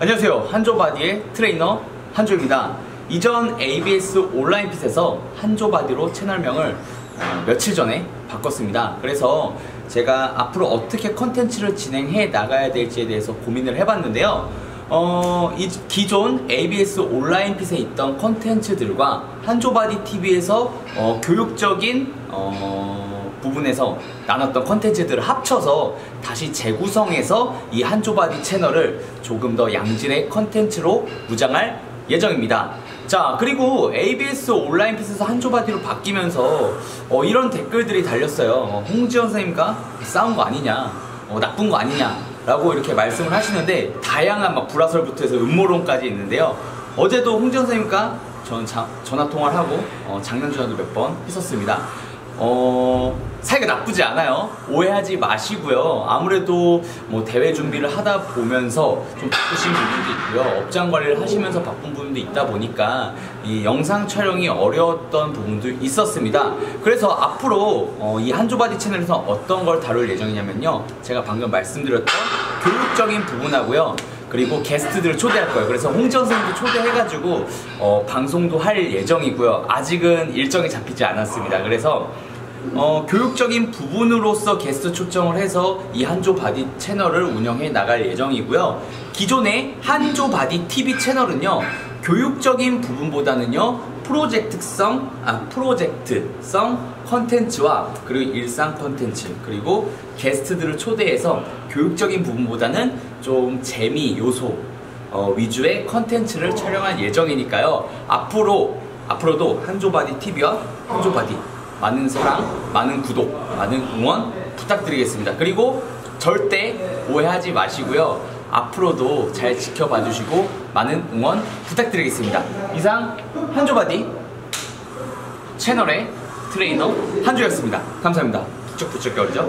안녕하세요. 한조바디의 트레이너 한조입니다. 이전 ABS 온라인 핏에서 한조바디로 채널명을 어, 며칠 전에 바꿨습니다. 그래서 제가 앞으로 어떻게 컨텐츠를 진행해 나가야 될지에 대해서 고민을 해봤는데요. 어, 이 기존 ABS 온라인 핏에 있던 컨텐츠들과 한조바디 TV에서 어, 교육적인 어, 부분에서 나눴던 컨텐츠들을 합쳐서 다시 재구성해서 이 한조바디 채널을 조금 더 양질의 컨텐츠로 무장할 예정입니다. 자, 그리고 ABS 온라인 핏에서 한조바디로 바뀌면서 어, 이런 댓글들이 달렸어요. 어, 홍지연 선생님과 싸운 거 아니냐, 어, 나쁜 거 아니냐, 라고 이렇게 말씀을 하시는데 다양한 막 불화설부터 해서 음모론까지 있는데요. 어제도 홍지연 선생님과 전 전화 통화를 하고 어, 전에도 몇 번 했었습니다. 어, 사이가 나쁘지 않아요. 오해하지 마시고요. 아무래도 뭐 대회 준비를 하다 보면서 좀 바쁘신 부분도 있고요. 업장 관리를 하시면서 바쁜 부분도 있다 보니까 이 영상 촬영이 어려웠던 부분도 있었습니다. 그래서 앞으로 어, 이 한조바디 채널에서 어떤 걸 다룰 예정이냐면요. 제가 방금 말씀드렸던 교육적인 부분하고요. 그리고 게스트들을 초대할 거예요. 그래서 홍지원 선생님도 초대해가지고 어, 방송도 할 예정이고요. 아직은 일정이 잡히지 않았습니다. 그래서 어, 교육적인 부분으로서 게스트 초청을 해서 이 한조 바디 채널을 운영해 나갈 예정이고요. 기존의 한조 바디 TV 채널은요. 교육적인 부분보다는요. 프로젝트성, 아, 프로젝트성 컨텐츠와 그리고 일상 컨텐츠 그리고 게스트들을 초대해서 교육적인 부분보다는 좀 재미 요소 어, 위주의 컨텐츠를 촬영할 예정이니까요. 앞으로 앞으로도 한조바디 TV와 한조바디 많은 사랑, 많은 구독, 많은 응원 부탁드리겠습니다. 그리고 절대 오해하지 마시고요. 앞으로도 잘 지켜봐 주시고 많은 응원 부탁드리겠습니다. 이상 한조바디 채널의 트레이너 한조였습니다. 감사합니다. 부쩍부쩍 거리죠?